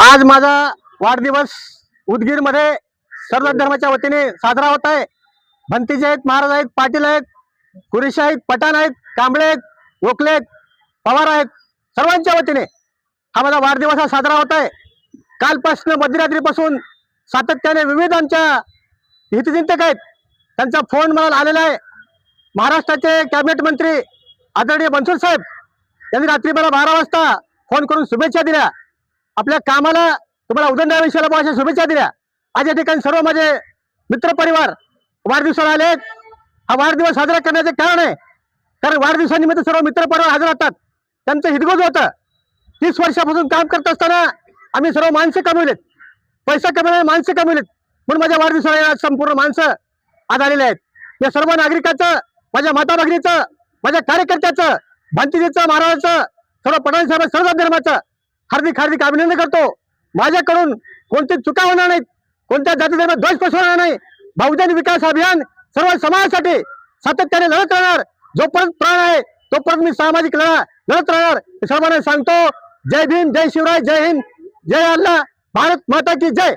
आज माझा वाढदिवस उदगीरमध्ये सर्व धर्माच्या वतीने साजरा होत आहे. भंतीजी आहेत महाराज आहेत पाटील आहेत कुरेशी आहेत पठाण आहेत कांबळे आहेत गोखले आहेत पवार आहेत सर्वांच्या वतीने हा माझा वाढदिवस हा साजरा होत आहे. कालपासून मध्यरात्रीपासून सातत्याने विविध आमच्या हितचिंतक आहेत. त्यांचा फोन मला आलेला आहे. महाराष्ट्राचे कॅबिनेट मंत्री आदरणीय बनसोड साहेब यांनी रात्री मला बारा वाजता फोन करून शुभेच्छा दिल्या. आपल्या कामाला तुम्हाला उदंड विषयाला शुभेच्छा दिल्या. आज या ठिकाणी सर्व माझे मित्रपरिवार वाढदिवसाला आले हा वाढदिवस साजरा करण्याचे कारण आहे. कारण वाढदिवसानिमित्त सर्व मित्रपरिवार हजर राहतात त्यांचं हितगोज होतं. तीस वर्षापासून काम करत असताना आम्ही सर्व माणसं कमवलेत. पैसा कमवले माणसं कमवलेत. म्हणून माझ्या वाढदिवसाला आज संपूर्ण माणसं आज आलेले आहेत. या सर्व नागरिकाचं माझ्या माता भगिनीचं माझ्या कार्यकर्त्याचं भांतीजीचं महाराजाचं सर्व पठाण साहेब सर्व धर्माचं हार्दिक हार्दिक अभिनंदन करतो. माझ्याकडून कोणती चुका होणार नाहीत. कोणत्या जाती धर्मात दोष पसरणार नाही. बहुजन विकास अभियान सर्व समाजासाठी सातत्याने लढत राहणार. जोपर्यंत प्राण आहे तोपर्यंत मी सामाजिक लढा लढत राहणार. सर्वांना सांगतो जय भीम जय शिवराय जय हिंद जय अल्ला भारत माता की जय.